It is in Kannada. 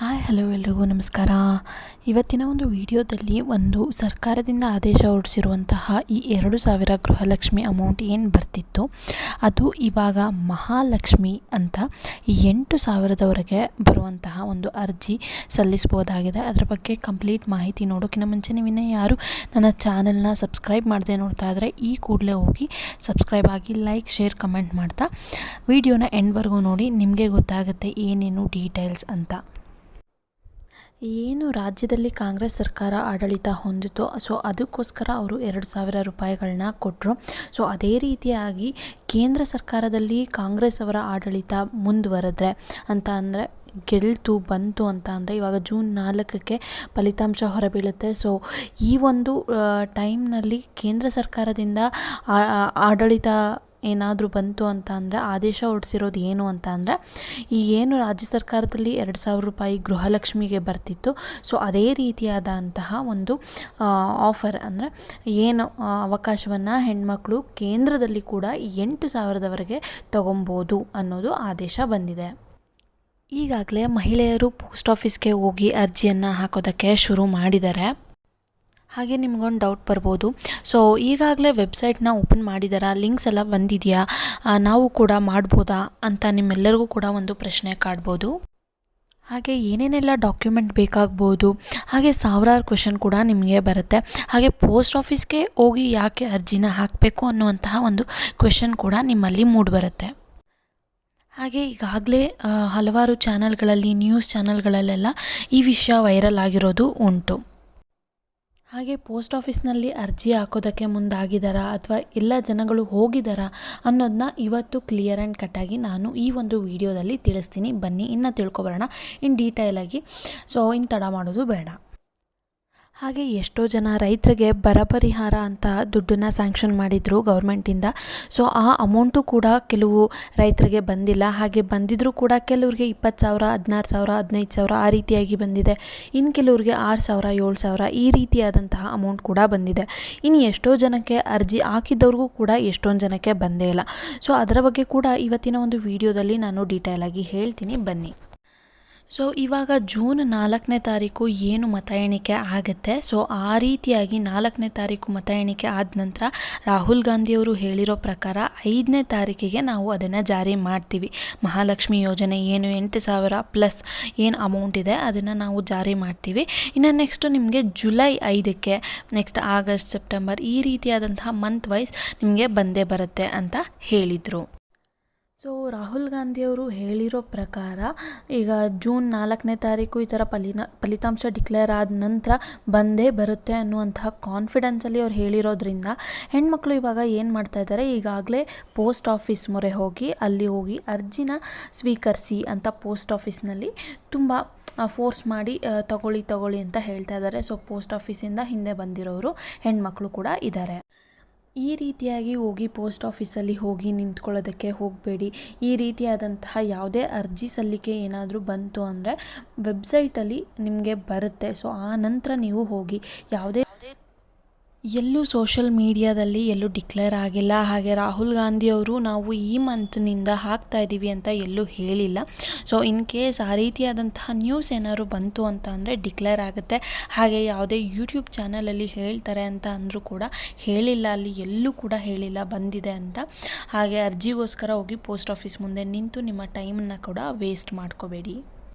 ಹಾಯ್, ಹಲೋ ಎಲ್ರಿಗೂ ನಮಸ್ಕಾರ. ಇವತ್ತಿನ ಒಂದು ವಿಡಿಯೋದಲ್ಲಿ ಒಂದು ಸರ್ಕಾರದಿಂದ ಆದೇಶ ಹೊರಡಿಸಿರುವಂತಹ ಈ ಎರಡು ಸಾವಿರ ಗೃಹಲಕ್ಷ್ಮಿ ಅಮೌಂಟ್ ಏನು ಬರ್ತಿತ್ತು? ಅದು ಇವಾಗ ಮಹಾಲಕ್ಷ್ಮಿ ಅಂತ ಈ ಎಂಟು ಸಾವಿರದವರೆಗೆ ಬರುವಂತಹ ಒಂದು ಅರ್ಜಿ ಸಲ್ಲಿಸ್ಬೋದಾಗಿದೆ ಅದರ ಬಗ್ಗೆ ಕಂಪ್ಲೀಟ್ ಮಾಹಿತಿ ನೋಡೋಕ್ಕಿಂತ ಮುಂಚೆ ನೀವಿನ್ನ ಯಾರು ನನ್ನ ಚಾನಲ್ನ ಸಬ್ಸ್ಕ್ರೈಬ್ ಮಾಡದೆ ನೋಡ್ತಾ ಇದ್ದರೆ ಈ ಕೂಡಲೇ ಹೋಗಿ ಸಬ್ಸ್ಕ್ರೈಬ್ ಆಗಿ ಲೈಕ್ ಶೇರ್ ಕಮೆಂಟ್ ಮಾಡ್ತಾ. ವಿಡಿಯೋನ ಎಂಡ್ವರೆಗೂ ನೋಡಿ, ನಿಮಗೆ ಗೊತ್ತಾಗುತ್ತೆ ಏನೇನು ಡೀಟೇಲ್ಸ್ ಅಂತ. ಏನು ರಾಜ್ಯದಲ್ಲಿ ಕಾಂಗ್ರೆಸ್ ಸರ್ಕಾರ ಆಡಳಿತ ಹೊಂದಿತೋ, ಸೊ ಅದಕ್ಕೋಸ್ಕರ ಅವರು ಎರಡು ಸಾವಿರ ರೂಪಾಯಿಗಳನ್ನ ಕೊಟ್ಟರು ಸೊ ಅದೇ ರೀತಿಯಾಗಿ ಕೇಂದ್ರ ಸರ್ಕಾರದಲ್ಲಿ ಕಾಂಗ್ರೆಸ್ ಅವರ ಆಡಳಿತ ಮುಂದುವರೆದ್ರೆ ಅಂತ ಅಂದರೆ ಗೆಲ್ತು, ಬಂತು ಅಂತ ಅಂದರೆ ಇವಾಗ ಜೂನ್ ನಾಲ್ಕಕ್ಕೆ ಫಲಿತಾಂಶ ಹೊರಬೀಳುತ್ತೆ. ಸೊ ಈ ಒಂದು ಟೈಮ್ನಲ್ಲಿ ಕೇಂದ್ರ ಸರ್ಕಾರದಿಂದ ಆಡಳಿತ ಏನಾದರೂ ಬಂತು ಅಂತ ಅಂದರೆ ಆದೇಶ ಹೊರಡಿಸಿರೋದು ಏನು ಅಂತ ಅಂದರೆ, ಈ ಏನು ರಾಜ್ಯ ಸರ್ಕಾರದಲ್ಲಿ ಎರಡು ಸಾವಿರ ರೂಪಾಯಿ ಗೃಹಲಕ್ಷ್ಮಿಗೆ ಬರ್ತಿತ್ತು. ಸೊ ಅದೇ ರೀತಿಯಾದಂತಹ ಒಂದು ಆಫರ್ ಅಂದರೆ ಏನು ಅವಕಾಶವನ್ನು ಹೆಣ್ಮಕ್ಳು ಕೇಂದ್ರದಲ್ಲಿ ಕೂಡ ಎಂಟು ಸಾವಿರದವರೆಗೆ ತಗೊಬೋದು ಅನ್ನೋದು ಆದೇಶ ಬಂದಿದೆ. ಈಗಾಗಲೇ ಮಹಿಳೆಯರು ಪೋಸ್ಟ್ ಆಫೀಸ್ಗೆ ಹೋಗಿ ಅರ್ಜಿಯನ್ನು ಹಾಕೋದಕ್ಕೆ ಶುರು ಮಾಡಿದ್ದಾರೆ. ಹಾಗೆ ನಿಮ್ಗೊಂದು ಡೌಟ್ ಬರ್ಬೋದು. ಸೊ ಈಗಾಗಲೇ ವೆಬ್ಸೈಟ್ನ ಓಪನ್ ಮಾಡಿದಾರಾ ಲಿಂಕ್ಸ್ ಎಲ್ಲ ಬಂದಿದೆಯಾ? ನಾವು ಕೂಡ ಮಾಡ್ಬೋದಾ ಅಂತ ನಿಮ್ಮೆಲ್ಲರಿಗೂ ಕೂಡ ಒಂದು ಪ್ರಶ್ನೆ ಕಾಡ್ಬೋದು. ಹಾಗೆ ಏನೇನೆಲ್ಲ ಡಾಕ್ಯುಮೆಂಟ್ ಬೇಕಾಗ್ಬೋದು? ಹಾಗೆ ಸಾವಿರಾರು ಕ್ವೆಶನ್ ಕೂಡ ನಿಮಗೆ ಬರುತ್ತೆ. ಹಾಗೆ ಪೋಸ್ಟ್ ಆಫೀಸ್ಗೆ ಹೋಗಿ ಯಾಕೆ ಅರ್ಜಿನ ಹಾಕಬೇಕು ಅನ್ನುವಂತಹ ಒಂದು ಕ್ವೆಶನ್ ಕೂಡ ನಿಮ್ಮಲ್ಲಿ ಮೂಡಿಬರುತ್ತೆ ಹಾಗೆ ಈಗಾಗಲೇ ಹಲವಾರು ಚಾನಲ್ಗಳಲ್ಲಿ ನ್ಯೂಸ್ ಚಾನಲ್ಗಳಲ್ಲೆಲ್ಲ ಈ ವಿಷಯ ವೈರಲ್ ಆಗಿರೋದು ಉಂಟು. ಹಾಗೆ ಪೋಸ್ಟ್ ಆಫೀಸ್ನಲ್ಲಿ ಅರ್ಜಿ ಹಾಕೋದಕ್ಕೆ ಮುಂದಾಗಿದ್ದಾರಾ ಅಥವಾ ಎಲ್ಲ ಜನಗಳು ಹೋಗಿದ್ದಾರಾ ಅನ್ನೋದನ್ನ ಇವತ್ತು ಕ್ಲಿಯರ್ ಆ್ಯಂಡ್ ಕಟ್ಟಾಗಿ ನಾನು ಈ ಒಂದು ವಿಡಿಯೋದಲ್ಲಿ ತಿಳಿಸ್ತೀನಿ. ಬನ್ನಿ, ಇನ್ನೂ ತಿಳ್ಕೊಬರೋಣ. ಇನ್ ಡೀಟೇಲಾಗಿ ಸೊ ಇನ್ನು ತಡ ಮಾಡೋದು ಬೇಡ. ಹಾಗೆ ಎಷ್ಟೋ ಜನ ರೈತರಿಗೆ ಬರ ಪರಿಹಾರ ಅಂತ ದುಡ್ಡನ್ನ ಸ್ಯಾಂಕ್ಷನ್ ಮಾಡಿದರು ಗೌರ್ಮೆಂಟಿಂದ ಸೊ ಆ ಅಮೌಂಟು ಕೂಡ ಕೆಲವು ರೈತರಿಗೆ ಬಂದಿಲ್ಲ. ಹಾಗೆ ಬಂದಿದ್ದರೂ ಕೂಡ ಕೆಲವ್ರಿಗೆ ಇಪ್ಪತ್ತು ಸಾವಿರ, ಹದಿನಾರು ಸಾವಿರ, ಹದಿನೈದು ಸಾವಿರ ಆ ರೀತಿಯಾಗಿ ಬಂದಿದೆ. ಇನ್ನು ಕೆಲವ್ರಿಗೆ ಆರು ಸಾವಿರ, ಏಳು ಸಾವಿರ ಈ ರೀತಿಯಾದಂತಹ ಅಮೌಂಟ್ ಕೂಡ ಬಂದಿದೆ. ಇನ್ನು ಎಷ್ಟೋ ಜನಕ್ಕೆ ಅರ್ಜಿ ಹಾಕಿದ್ದವ್ರಿಗೂ ಕೂಡ ಎಷ್ಟೊಂದು ಜನಕ್ಕೆ ಬಂದೇ ಇಲ್ಲ. ಸೊ ಅದರ ಬಗ್ಗೆ ಕೂಡ ಇವತ್ತಿನ ಒಂದು ವಿಡಿಯೋದಲ್ಲಿ ನಾನು ಡೀಟೇಲಾಗಿ ಹೇಳ್ತೀನಿ. ಬನ್ನಿ. ಸೊ ಇವಾಗ ಜೂನ್ ನಾಲ್ಕನೇ ತಾರೀಕು ಏನು ಮತ ಎಣಿಕೆ ಆಗುತ್ತೆ? ಸೊ ಆ ರೀತಿಯಾಗಿ ನಾಲ್ಕನೇ ತಾರೀಕು ಮತ ಎಣಿಕೆ ಆದ ನಂತರ ರಾಹುಲ್ ಗಾಂಧಿಯವರು ಹೇಳಿರೋ ಪ್ರಕಾರ ಐದನೇ ತಾರೀಕಿಗೆ ನಾವು ಅದನ್ನು ಜಾರಿ ಮಾಡ್ತೀವಿ. ಮಹಾಲಕ್ಷ್ಮಿ ಯೋಜನೆ ಏನು ಎಂಟು ಸಾವಿರ ಪ್ಲಸ್ ಏನು ಅಮೌಂಟ್ ಇದೆ, ಅದನ್ನು ನಾವು ಜಾರಿ ಮಾಡ್ತೀವಿ. ಇನ್ನು ನೆಕ್ಸ್ಟು ನಿಮಗೆ ಜುಲೈ ಐದಕ್ಕೆ ನೆಕ್ಸ್ಟ್ ಆಗಸ್ಟ್, ಸೆಪ್ಟೆಂಬರ್ ಈ ರೀತಿಯಾದಂತಹ ಮಂತ್ ವೈಸ್ ನಿಮಗೆ ಬಂದೇ ಬರುತ್ತೆ ಅಂತ ಹೇಳಿದರು. ಸೊ ರಾಹುಲ್ ಗಾಂಧಿಯವರು ಹೇಳಿರೋ ಪ್ರಕಾರ, ಈಗ ಜೂನ್ ನಾಲ್ಕನೇ ತಾರೀಕು ಈ ಥರ ಫಲಿನ, ಫಲಿತಾಂಶ ಡಿಕ್ಲೇರ್ ಆದ ನಂತರ ಬಂದೇ ಬರುತ್ತೆ ಅನ್ನುವಂತಹ ಕಾನ್ಫಿಡೆನ್ಸಲ್ಲಿ ಅವ್ರು ಹೇಳಿರೋದ್ರಿಂದ, ಹೆಣ್ಮಕ್ಳು ಇವಾಗ ಏನು ಮಾಡ್ತಾ ಇದ್ದಾರೆ, ಈಗಾಗಲೇ ಪೋಸ್ಟ್ ಆಫೀಸ್ ಮೊರೆ ಹೋಗಿ, ಅಲ್ಲಿ ಹೋಗಿ ಅರ್ಜಿನ ಸ್ವೀಕರಿಸಿ ಅಂತ ಪೋಸ್ಟ್ ಆಫೀಸ್ನಲ್ಲಿ ತುಂಬ ಫೋರ್ಸ್ ಮಾಡಿ ತಗೊಳ್ಳಿ ತಗೊಳ್ಳಿ ಅಂತ ಹೇಳ್ತಾ ಇದ್ದಾರೆ. ಸೊ ಪೋಸ್ಟ್ ಆಫೀಸಿಂದ ಹಿಂದೆ ಬಂದಿರೋರು ಹೆಣ್ಮಕ್ಳು ಕೂಡ ಇದ್ದಾರೆ. ಈ ರೀತಿಯಾಗಿ ಹೋಗಿ ಪೋಸ್ಟ್ ಆಫೀಸಲ್ಲಿ ಹೋಗಿ ನಿಂತ್ಕೊಳ್ಳೋದಕ್ಕೆ ಹೋಗಬೇಡಿ. ಈ ರೀತಿಯಾದಂತಹ ಯಾವುದೇ ಅರ್ಜಿ ಸಲ್ಲಿಕೆ ಏನಾದರೂ ಬಂತು ಅಂದರೆ ವೆಬ್ಸೈಟಲ್ಲಿ ನಿಮಗೆ ಬರುತ್ತೆ. ಸೊ ಆ ನಂತರ ನೀವು ಹೋಗಿ ಯಾವುದೇ ಎಲ್ಲೂ ಸೋಷಲ್ ಮೀಡಿಯಾದಲ್ಲಿ ಎಲ್ಲೂ ಡಿಕ್ಲೇರ್ ಆಗಿಲ್ಲ. ಹಾಗೆ ರಾಹುಲ್ ಗಾಂಧಿಯವರು ನಾವು ಈ ಮಂತ್ನಿಂದ ಹಾಕ್ತಾ ಇದ್ದೀವಿ ಅಂತ ಎಲ್ಲೂ ಹೇಳಿಲ್ಲ. ಸೊ ಇನ್ ಕೇಸ್ ಆ ರೀತಿಯಾದಂತಹ ನ್ಯೂಸ್ ಏನಾದ್ರು ಬಂತು ಅಂತ ಅಂದರೆ ಡಿಕ್ಲೇರ್ ಆಗುತ್ತೆ. ಹಾಗೆ ಯಾವುದೇ ಯೂಟ್ಯೂಬ್ ಚಾನಲಲ್ಲಿ ಹೇಳ್ತಾರೆ ಅಂತ ಅಂದರೂ ಕೂಡ ಹೇಳಿಲ್ಲ. ಅಲ್ಲಿ ಎಲ್ಲೂ ಕೂಡ ಹೇಳಿಲ್ಲ, ಬಂದಿದೆ ಅಂತ. ಹಾಗೆ ಅರ್ಜಿಗೋಸ್ಕರ ಹೋಗಿ ಪೋಸ್ಟ್ ಆಫೀಸ್ ಮುಂದೆ ನಿಂತು ನಿಮ್ಮ ಟೈಮನ್ನು ಕೂಡ ವೇಸ್ಟ್ ಮಾಡ್ಕೋಬೇಡಿ.